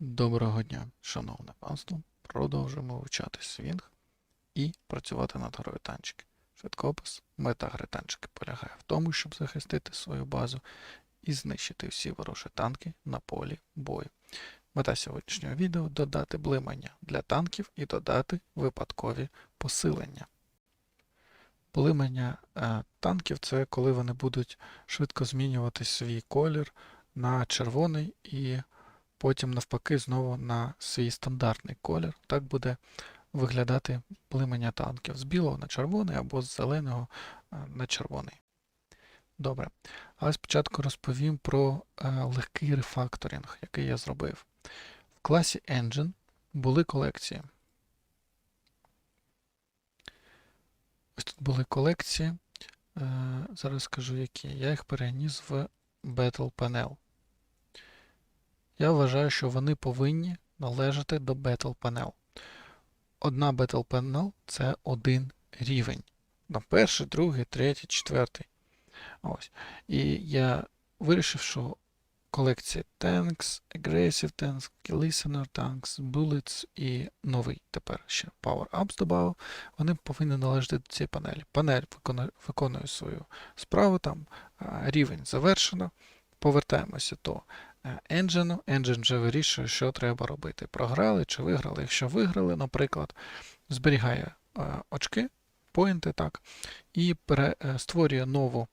Доброго дня, шановне панство. Продовжуємо вивчати свінг і працювати над грою танчики. Швидкопис. Мета гри танчики полягає в тому, щоб захистити свою базу і знищити всі ворожі танки на полі бою. Мета сьогоднішнього відео додати блимання для танків і додати випадкові посилення. Блимання е, танків це коли вони будуть швидко змінювати свій колір на червоний і потім навпаки знову на свій стандартний колір. Так буде виглядати плимення танків з білого на червоний або з зеленого е, на червоний. Добре. Але спочатку розповім про е, легкий рефакторинг, який я зробив. В класі Engine були колекції. Ось тут були колекції. Е, зараз скажу які. Я їх переніс в Battle Panel. Я вважаю, що вони повинні належати до Battle Panel. Одна Battle Panel це один рівень. На перший, другий, третій, четвертий. Ось. І я вирішив, що колекція Tanks, Aggressive Tanks, Listener Tanks, Bullets і новий тепер ще Power Ups додав, вони повинні належати до цієї панелі. Панель виконує, свою справу, там рівень завершено. Повертаємося до Engine. Engine вже вирішує, що треба робити. Програли чи виграли. Якщо виграли, наприклад, зберігає е, очки, поінти, так, і пере, е, створює нову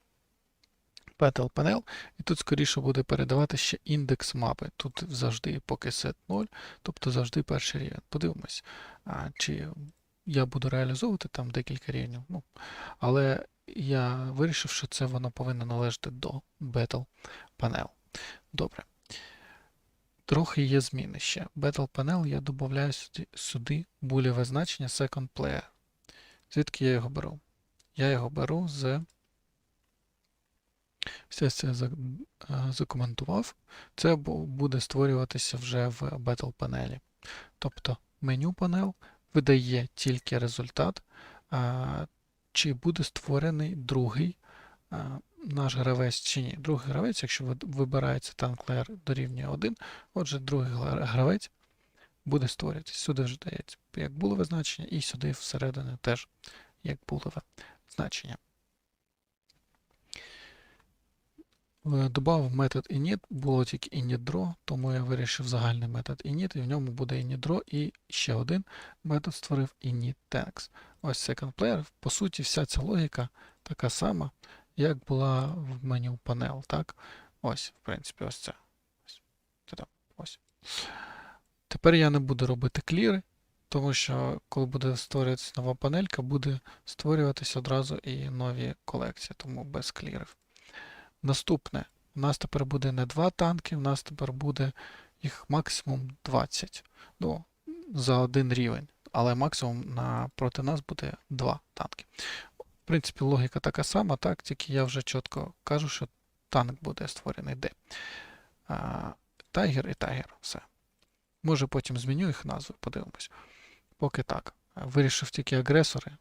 Battle Panel, і тут скоріше буде передавати ще індекс мапи. Тут завжди поки set 0, тобто завжди перший рівень. Подивимось, а, чи я буду реалізовувати там декілька рівнів. Ну, але я вирішив, що це воно повинно належати до Battle Panel. Добре. Трохи є зміни ще. Battle Panel я додаю сюди, сюди булєве значення Second Player. Звідки я його беру? Я його беру з. Все це е, закоментував. Це буде створюватися вже в Battle Panel. Тобто меню панел видає тільки результат, чи буде створений другий а, наш гравець чи ні. Другий гравець, якщо вибирається танк layer дорівнює 1, отже, другий гравець буде створюватися. Сюди вже дається як було значення, і сюди всередину теж як було значення. Е, Добавив метод init, було тільки initDraw, тому я вирішив загальний метод init, і в ньому буде initDraw, і ще один метод створив initTanks. Ось second player. По суті, вся ця логіка така сама, як була в меню Panel. Так? Ось, в принципі, ось це. Ось. Тепер я не буду робити кліри, тому що коли буде створюватися нова панелька, буде створюватися одразу і нові колекції, тому без клірів. Наступне. У нас тепер буде не два танки, у нас тепер буде їх максимум 20 ну, за один рівень. Але максимум на, проти нас буде два танки. В принципі, логіка така сама, так, тільки я вже чітко кажу, що танк буде створений де. Тайгер і Тайгер. Все. Може потім зміню їх назви, подивимось. Поки так. Вирішив тільки агресори.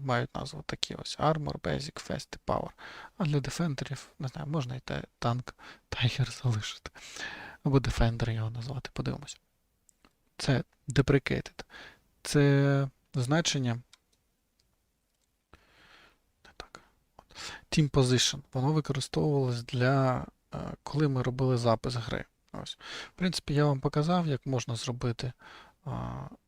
Мають назву такі ось Armor, Basic, Fast і Power. А для дефендерів, не знаю, можна і танк Tiger залишити. Або Defender його назвати, подивимось. Це deprecated. Це значення. Не так. От. Team Position. Воно використовувалось для е, коли ми робили запис гри. Ось. В принципі, я вам показав, як можна зробити а,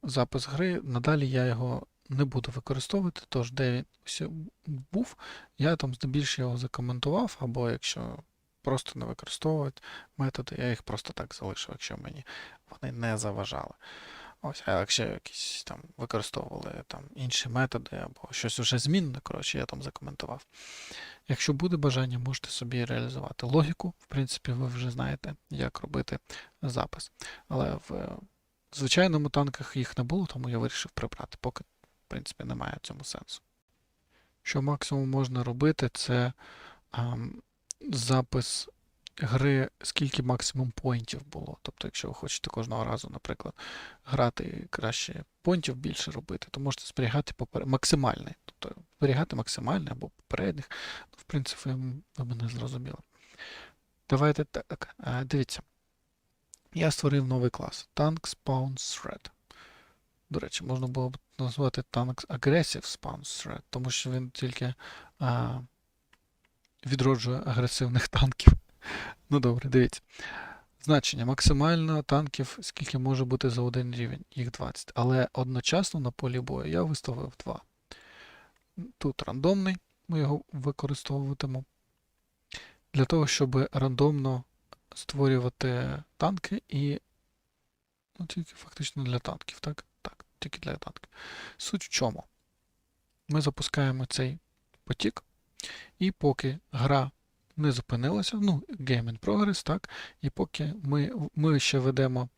запис гри. Надалі я його не буду використовувати, тож де він був, я там здебільшого його закоментував, або якщо просто не використовувати методи, я їх просто так залишив, якщо мені вони не заважали. Ось, а якщо якісь там використовували там інші методи або щось вже змінне, коротше, я там закоментував. Якщо буде бажання, можете собі реалізувати логіку. В принципі, ви вже знаєте, як робити запис. Але в звичайному танках їх не було, тому я вирішив прибрати, поки, в принципі, немає цьому сенсу. Що максимум можна робити, це ам, запис гри, скільки максимум поінтів було. Тобто, якщо ви хочете кожного разу, наприклад, грати краще поінтів більше робити, то можете зберігати попер... максимальний. Тобто зберігати максимальний або попередніх. Ну, в принципі, ви мене зрозуміли. Давайте так. Дивіться. Я створив новий клас Tank Spawn Thread. До речі, можна було б назвати Tank Aggressive Spawn Thread, тому що він тільки а, відроджує агресивних танків. Ну добре, дивіться. Значення максимально танків, скільки може бути за один рівень, їх 20. Але одночасно на полі бою я виставив 2. Тут рандомний, ми його використовуватимемо. Для того, щоб рандомно створювати танки і. Ну, тільки фактично для танків, так? Так, тільки для танків. Суть в чому? Ми запускаємо цей потік, і поки гра не зупинилася, ну, Game in Progress, так, і поки ми, ми ще ведемо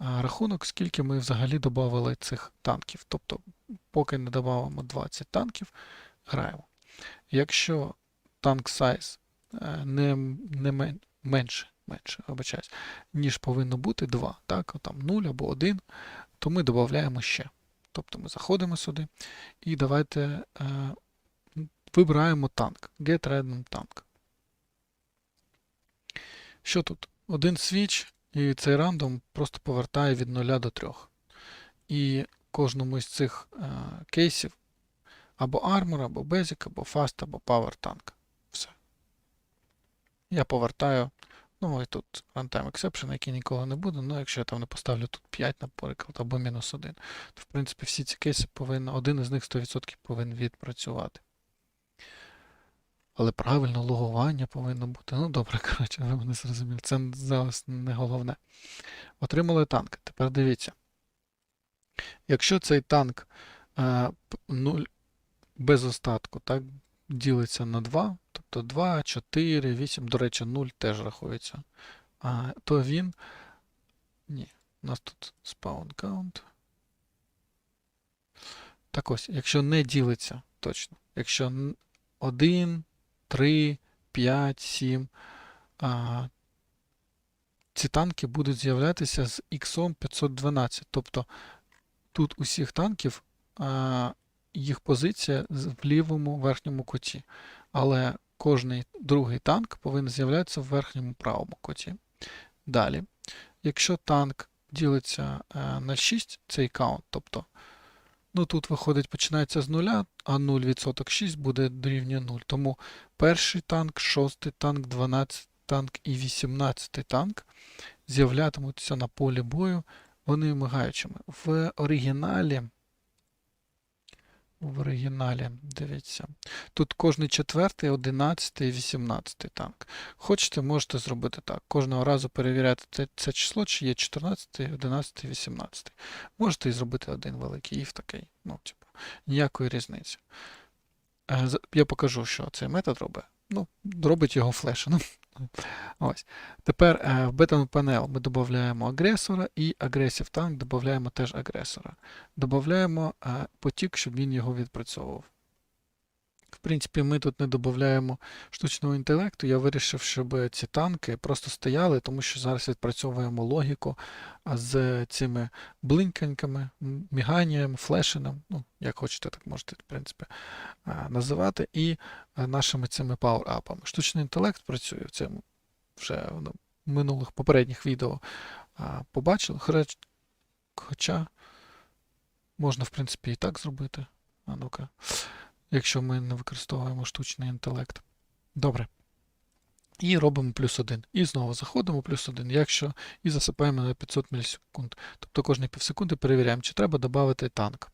рахунок, скільки ми взагалі додали цих танків. Тобто, поки не додамо 20 танків, граємо. Якщо танк size е, не, не мен, менше, менше вибачаюсь, ніж повинно бути 2, так, там 0 або 1, то ми додаємо ще. Тобто ми заходимо сюди і давайте е, вибираємо танк. Get random tank. Що тут? Один свіч, і цей рандом просто повертає від 0 до 3. І кожному із цих е, кейсів або Armor, або Basic, або Fast, або Power танк. Все. Я повертаю. Ну і тут runtime exception, який ніколи не буде. Ну, якщо я там не поставлю тут 5, наприклад, або мінус 1, то в принципі всі ці кейси повинен, один із них 100% повинен відпрацювати. Але правильно логування повинно бути. Ну, добре, коротше, ви мене зрозуміли. Це зараз не головне. Отримали танк. Тепер дивіться. Якщо цей танк е, 0 без остатку, так, ділиться на 2, тобто 2, 4, 8, до речі, 0 теж рахується, а, то він. Ні, у нас тут spawn count. Так ось, якщо не ділиться, точно. Якщо 1, 3, 5, 7, а, ці танки будуть з'являтися з X 512. Тобто тут усіх танків а, їх позиція в лівому верхньому куті. Але кожний другий танк повинен з'являтися в верхньому правому куті. Далі, якщо танк ділиться е, на 6, цей каунт, тобто ну тут виходить, починається з нуля, а 0% 6 буде дорівнює 0. Тому перший танк, шостий танк, 12 танк і 18 танк з'являтимуться на полі бою, вони мигаючими. В оригіналі в оригіналі, дивіться. Тут кожний четвертий, одинадцятий вісімнадцятий танк. Хочете, можете зробити так. Кожного разу перевіряти це, число, чи є 14, 11, 18. Можете і зробити один великий if такий. Ну, типу, ніякої різниці. Е, Я покажу, що цей метод робить. Ну, робить його флешем. Ось. Тепер е, в Beta Panel ми додаємо агресора і агресів танк додаємо теж агресора. Додаємо е, потік, щоб він його відпрацьовував. Принципі, ми тут не додаємо штучного інтелекту. Я вирішив, щоб ці танки просто стояли, тому що зараз відпрацьовуємо логіку з цими блинканьками, міганням, флешеном, ну, як хочете, так можете, в принципі, називати, і нашими цими пауер-апами. Штучний інтелект працює в цьому вже ну, в минулих попередніх відео побачили. Хоча можна, в принципі, і так зробити. А ну-ка якщо ми не використовуємо штучний інтелект. Добре. І робимо плюс 1. І знову заходимо плюс 1, якщо і засипаємо на 500 мілісекунд. Тобто кожні півсекунди перевіряємо, чи треба додати танк.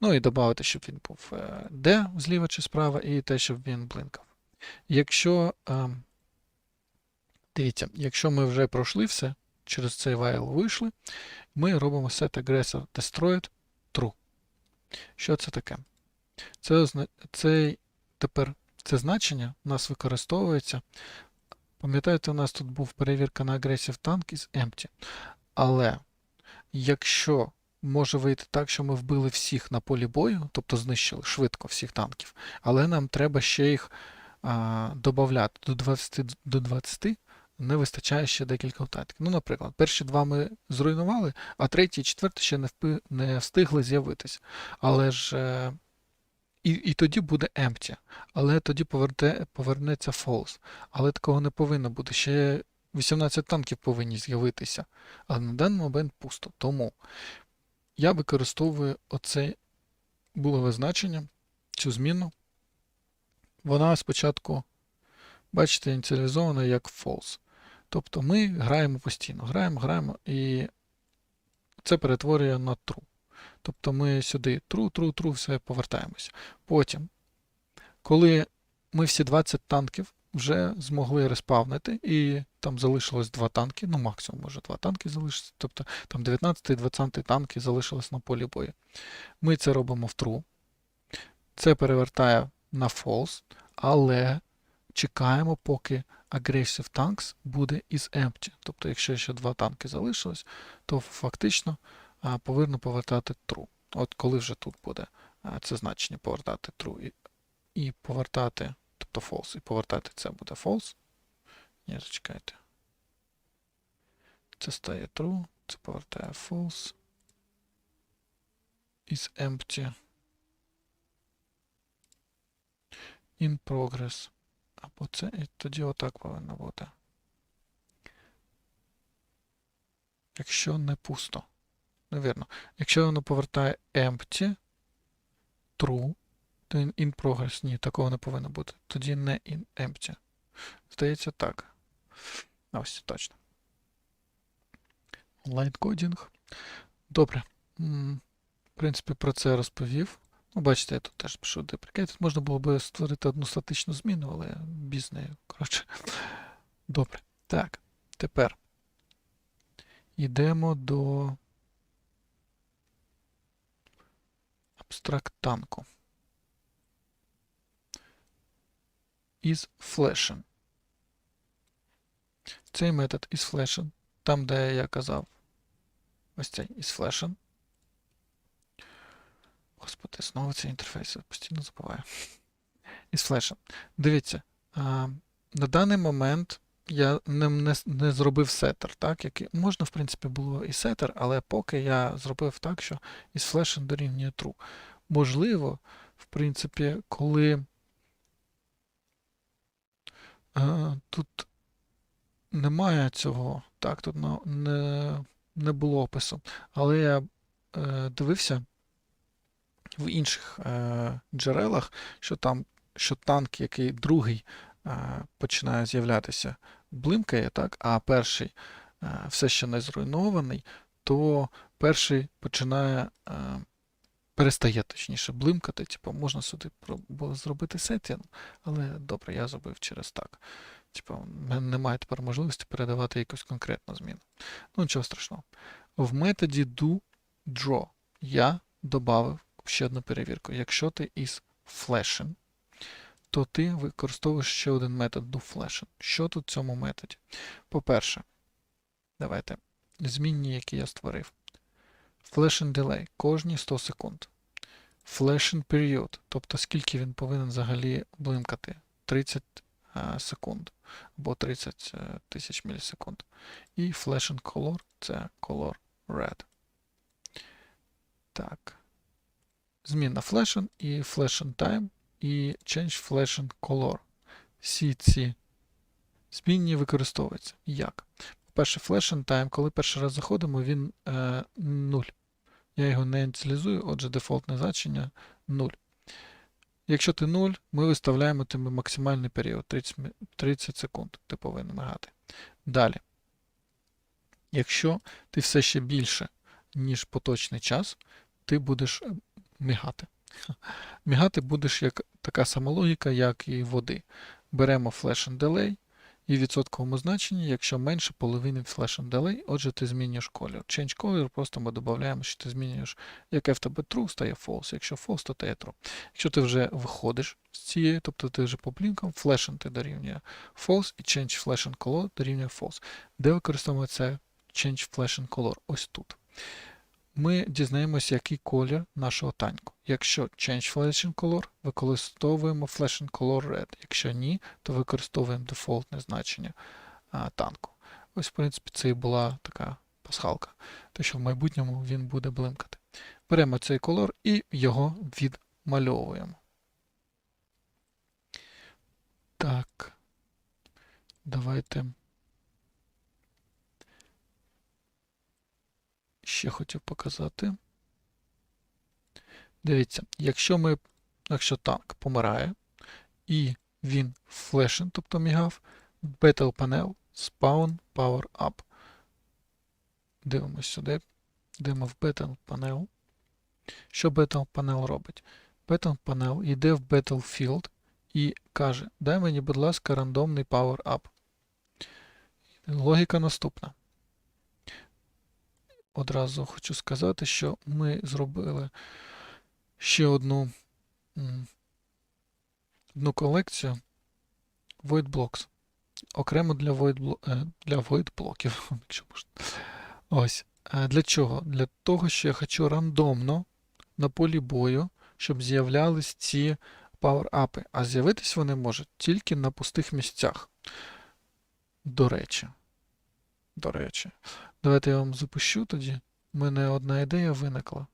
Ну і додати, щоб він був D е, зліва чи справа, і те, щоб він блинкав. Якщо, е, дивіться, якщо ми вже пройшли все, через цей while вийшли, ми робимо set aggressor destroyed true. Що це таке? Це, це тепер це значення у нас використовується. Пам'ятаєте, у нас тут був перевірка на Aggressive Tank із Empty. Але якщо може вийти так, що ми вбили всіх на полі бою, тобто знищили швидко всіх танків, але нам треба ще їх а, додати до 20 до 20, не вистачає ще декілька танків. Ну, наприклад, перші два ми зруйнували, а третій і четвертий ще не, впи, не встигли з'явитись. Але ж. І і тоді буде empty, але тоді поверне, повернеться false. Але такого не повинно бути. Ще 18 танків повинні з'явитися, але на даний момент пусто. Тому я використовую оце булове значення, цю зміну. Вона спочатку, бачите, ініціалізована як false. Тобто ми граємо постійно, граємо, граємо, і це перетворює на true. Тобто ми сюди true, все повертаємося. Потім, коли ми всі 20 танків вже змогли респавнити, і там залишилось два танки, ну максимум може два танки залишиться, тобто там 19 і 20 танки залишились на полі бою. Ми це робимо в true. Це перевертає на false, але чекаємо, поки aggressive tanks буде із empty. Тобто, якщо ще два танки залишилось, то фактично повинно повертати true. От коли вже тут буде це значення повертати true і, і повертати, тобто false, і повертати це буде false. Ні, зачекайте. Це стає true, це повертає false. Is empty. In progress. Або це, і тоді отак повинно бути. Якщо не пусто. Невірно. Якщо воно повертає empty, true, то in, progress. Ні, такого не повинно бути. Тоді не in empty. Здається, так. Ось точно. Онлайн кодінг. Добре. В принципі, про це розповів. Ну, бачите, я тут теж пишу деприкет. Можна було би створити одну статичну зміну, але без нею. Коротше. Добре. Так. Тепер йдемо до абстракт танку. Із флешем. Цей метод із флешем. Там, де я казав, ось цей із флешем. Господи, знову цей інтерфейс я постійно забуваю. Із флешем. Дивіться, на даний момент я не, не, не зробив сеттер, так? Який, можна, в принципі, було і сеттер, але поки я зробив так, що із флешем дорівнює true. Можливо, в принципі, коли а, тут немає цього, так, тут не, не було опису, але я е, дивився в інших е, джерелах, що там що танк, який другий е, починає з'являтися, блимкає, так, а перший е, все ще не зруйнований, то перший починає е, перестає точніше блимкати. Типу, можна сюди зробити сеттінг, але добре, я зробив через так. Типу, немає тепер можливості передавати якусь конкретну зміну. Ну, нічого страшного. В методі do draw я додав ще одну перевірку. Якщо ти із flashing, то ти використовуєш ще один метод doFlashing. Що тут в цьому методі? По-перше, давайте змінні, які я створив. Flashing delay кожні 100 секунд. Flashing period, тобто скільки він повинен взагалі блимкати? 30 е, секунд або 30 е, тисяч мілісекунд. І flashing color це color red. Так. Зміна flashing і flashing time і change flashing color. Всі ці змінні використовуються. Як? По-перше, flashing time, коли перший раз заходимо, він е, 0. Я його не ініціалізую, отже, дефолтне значення 0. Якщо ти 0, ми виставляємо тобі максимальний період 30, 30 секунд. Ти повинен мигати. Далі. Якщо ти все ще більше, ніж поточний час, ти будеш е, мігати. Мігати будеш як така сама логіка, як і води. Беремо flash and delay і в відсотковому значенні, якщо менше половини flash and delay, отже, ти змінюєш колір. Change color, просто ми додаємо, що ти змінюєш, яке в тебе true, стає false. Якщо false, то стає true. Якщо ти вже виходиш з цієї, тобто ти вже по блінкам, flash ти дорівнює false і change flash and color дорівнює false. Де використовуємо це change flash and color? Ось тут ми дізнаємося, який колір нашого танку. Якщо Change Flashing Color, використовуємо Flashing Color Red. Якщо ні, то використовуємо дефолтне значення а, танку. Ось, в принципі, це і була така пасхалка, те, що в майбутньому він буде блимкати. Беремо цей колор і його відмальовуємо. Так. Давайте ще хотів показати. Дивіться, якщо ми, якщо танк помирає, і він флешен, тобто мігав, Battle Panel, Spawn Power Up. Дивимось сюди. Йдемо в Battle Panel. Що Battle Panel робить? Battle Panel йде в Battlefield і каже: дай мені, будь ласка, рандомний Power Up. Логіка наступна. Одразу хочу сказати, що ми зробили ще одну, одну колекцію Void Blocks. Окремо для Void, е, для Void блоків, якщо. Ось. Е, Для чого? Для того, що я хочу рандомно на полі бою, щоб з'являлись ці пауер-апи. А з'явитись вони можуть тільки на пустих місцях. До речі. До речі. Давайте я вам запущу тоді. У мене одна ідея виникла.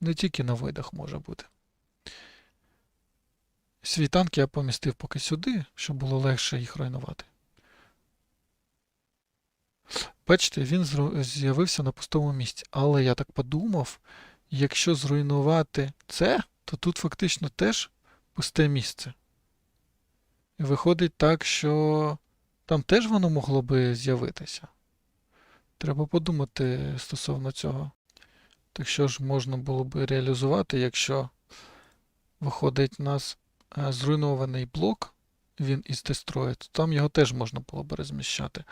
Не тільки на видах може бути. Свій танк я помістив поки сюди, щоб було легше їх руйнувати. Бачите, він з'явився на пустому місці. Але я так подумав, якщо зруйнувати це, то тут фактично теж пусте місце. І виходить так, що там теж воно могло би з'явитися. Треба подумати стосовно цього. Так що ж можна було би реалізувати, якщо виходить у нас е, зруйнований блок, він із Destroyed, то там його теж можна було би розміщати.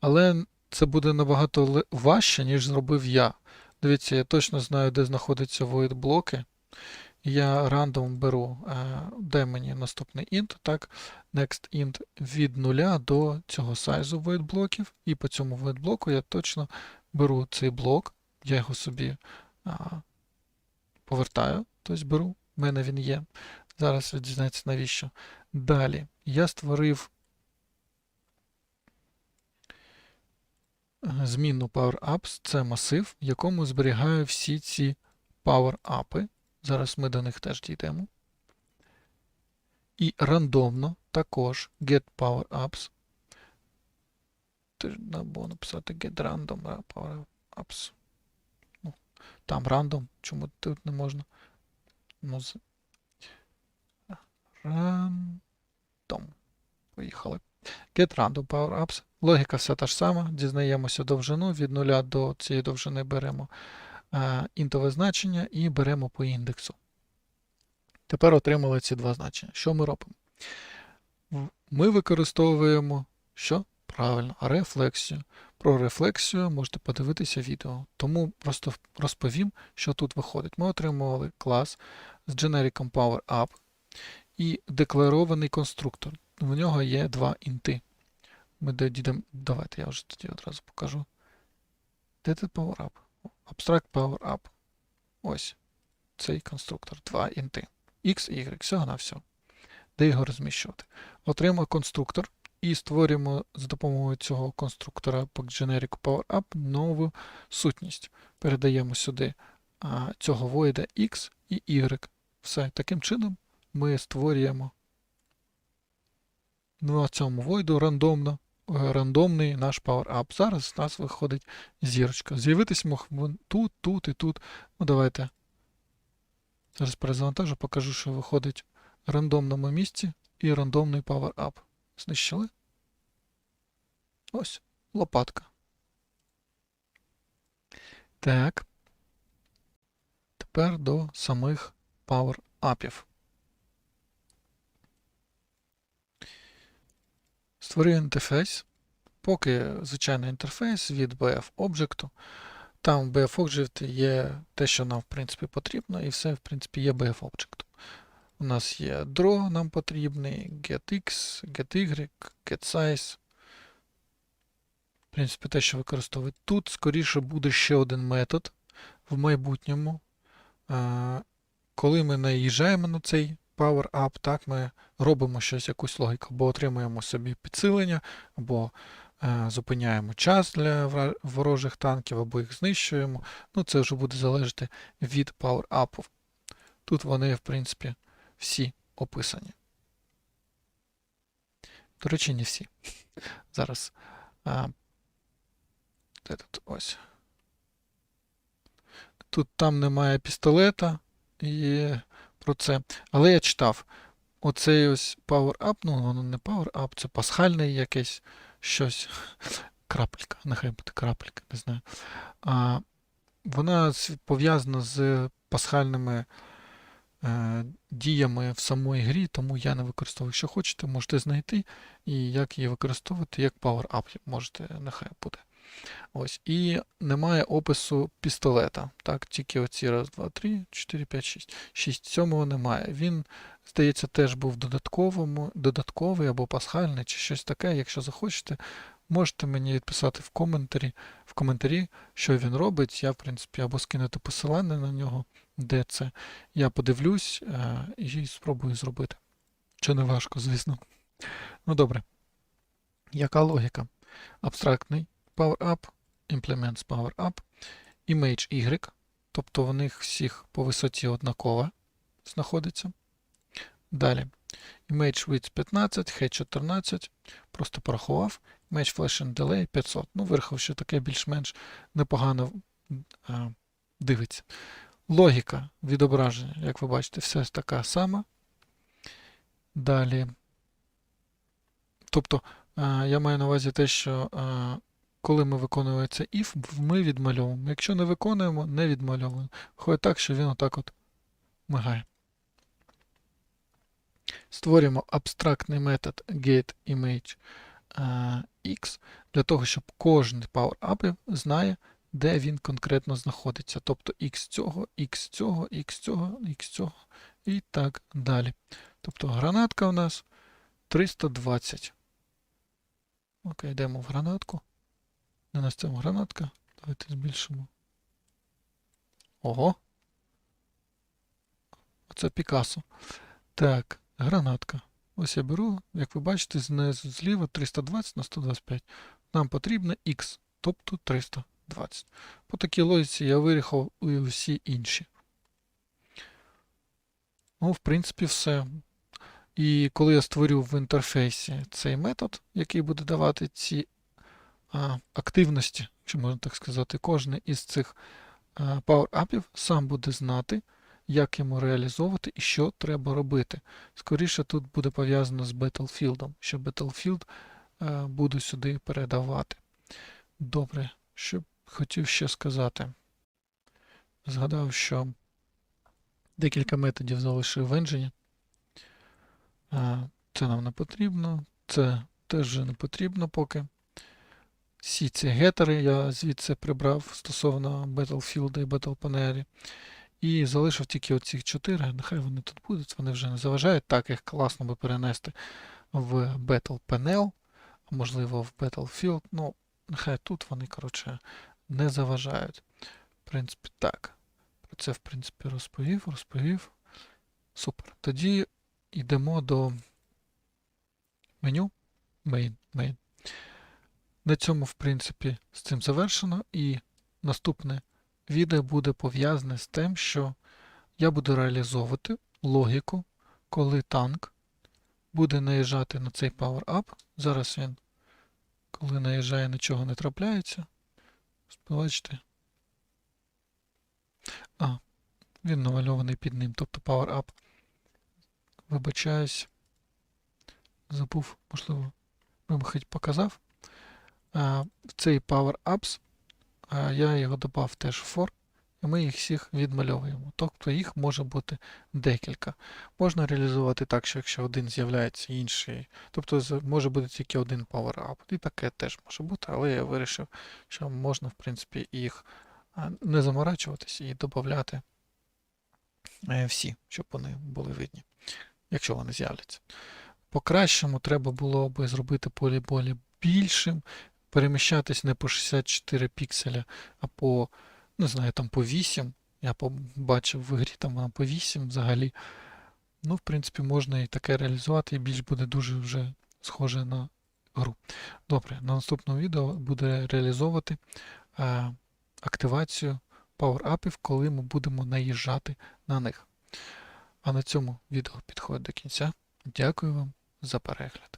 Але це буде набагато важче, ніж зробив я. Дивіться, я точно знаю, де знаходяться void блоки. Я рандом беру, е, де мені наступний int, так, next int від нуля до цього сайзу блоків, і по цьому блоку я точно беру цей блок, я його собі повертаю, тобто беру, в мене він є. Зараз ви дізнаєтесь навіщо. Далі я створив е, змінну PowerUps, це масив, в якому зберігаю всі ці PowerUpи. Зараз ми до них теж дійдемо. І рандомно також get PowerUps. Треба було написати get random PowerUps. Ну, там рандом, чому тут не можна? Ну, з- Random. Поїхали. Get random PowerUps. Логіка вся та ж сама. Дізнаємося довжину. Від нуля до цієї довжини беремо інтове значення і беремо по індексу. Тепер отримали ці два значення. Що ми робимо? Ми використовуємо що? Правильно, рефлексію. Про рефлексію можете подивитися відео. Тому просто розповім, що тут виходить. Ми отримували клас з generic PowerUp і декларований конструктор. В нього є два інти. Ми дійдемо. Давайте я вже тоді одразу покажу. Де тут PowerUp? Abstract PowerUp. Ось цей конструктор. Два інти. X, Y, всього на все. Де його розміщувати? Отримуємо конструктор і створюємо за допомогою цього конструктора по generic PowerUp нову сутність. Передаємо сюди а, цього void X і Y. Все. Таким чином ми створюємо на цьому void рандомно, рандомний наш PowerUp. Зараз у нас виходить зірочка. З'явитись мог тут, тут і тут. Ну, давайте. Зараз перезавантажу, покажу, що виходить в рандомному місці і рандомний PowerUp. Знищили. Ось, лопатка. Так. Тепер до самих PowerUpів. Створюю інтерфейс. Поки звичайний інтерфейс від BF Object. Там в BF Object є те, що нам в принципі потрібно, і все, в принципі, є BF Object. У нас є draw нам потрібний, getX, getY, getSize. В принципі, те, що використовують тут, скоріше буде ще один метод в майбутньому. Коли ми наїжджаємо на цей Power Up, так, ми робимо щось, якусь логіку, або отримуємо собі підсилення, або е, зупиняємо час для ворожих танків, або їх знищуємо. Ну, це вже буде залежати від Power Up. Тут вони, в принципі, всі описані. До речі, не всі. Зараз. А, де тут ось. Тут там немає пістолета і про це. Але я читав. Оцей ось Power Up, ну воно не Power Up, це пасхальне якесь щось. Крапелька, нехай буде крапелька, не знаю. А, вона пов'язана з пасхальними е, діями в самої грі, тому я не використовую. Якщо хочете, можете знайти і як її використовувати, як Power Up можете, нехай буде. Ось. І немає опису пістолета. Так, тільки оці раз, два, три, 4, 5, 6. 6 сьомого немає. Він, здається, теж був додатковому, додатковий або пасхальний, чи щось таке. Якщо захочете, можете мені відписати в коментарі, в коментарі, що він робить. Я, в принципі, або скинути посилання на нього, де це. Я подивлюсь е, і спробую зробити. Чи не важко, звісно. Ну добре. Яка логіка? Абстрактний Power Up, Implements Power Up, Image Y, тобто в них всіх по висоті однаково знаходиться. Далі. Image Width 15, Height 14, просто порахував. Image Flash and Delay 500. Ну, вирахав, що таке більш-менш непогано е, дивиться. Логіка відображення, як ви бачите, все така сама. Далі. Тобто, е, я маю на увазі те, що е, коли ми виконуємо це if, ми відмальовуємо. Якщо не виконуємо, не відмальовуємо. Виходить так, що він отак от мигає. Створюємо абстрактний метод getImage е, для того, щоб кожен PowerUp знає, де він конкретно знаходиться. Тобто X цього, X цього, X цього, X цього і так далі. Тобто гранатка у нас 320. Окей, йдемо в гранатку. Не на цьому гранатка. Давайте збільшимо. Ого. Оце Пікасо. Так, гранатка. Ось я беру, як ви бачите, знизу зліва 320 на 125. Нам потрібно X, тобто 320. По такій логіці я вирішив і усі інші. Ну, в принципі, все. І коли я створю в інтерфейсі цей метод, який буде давати ці активності, чи можна так сказати, кожен із цих power-upів сам буде знати, як йому реалізовувати і що треба робити. Скоріше тут буде пов'язано з Battlefield, що Battlefield е, буду сюди передавати. Добре, що хотів ще сказати. Згадав, що декілька методів залишив в. Е, Це нам не потрібно, це теж не потрібно поки. Всі ці гетери я звідси прибрав стосовно Battlefield і Battle. І залишив тільки оці чотири. Нехай вони тут будуть, вони вже не заважають. Так, їх класно би перенести в Battle Panel, можливо в Battlefield. Ну, нехай тут вони, коротше, не заважають. В принципі, так. Про це, в принципі, розповів, розповів. Супер. Тоді йдемо до меню. Main, main. На цьому, в принципі, з цим завершено. І наступне відео буде пов'язане з тим, що я буду реалізовувати логіку, коли танк буде наїжджати на цей Power-Up. Зараз він, коли наїжджає, нічого не трапляється. Бачите? А, він намальований під ним, тобто Power-Up. Вибачаюсь. Забув, можливо, вимахать показав. В цей Power Apps я його додав теж в for, і ми їх всіх відмальовуємо. Тобто їх може бути декілька. Можна реалізувати так, що якщо один з'являється інший, тобто може бути тільки один Power Up. І таке теж може бути, але я вирішив, що можна, в принципі, їх не заморачуватись і додати е, всі, щоб вони були видні, якщо вони з'являться. По-кращому треба було би зробити полі болі більшим, переміщатись не по 64 пікселя, а по, не знаю, там по 8. Я побачив в грі, там вона по 8 взагалі. Ну, в принципі, можна і таке реалізувати, і більш буде дуже вже схоже на гру. Добре, на наступному відео буде реалізовувати е, активацію Power-Upів, коли ми будемо наїжджати на них. А на цьому відео підходить до кінця. Дякую вам за перегляд.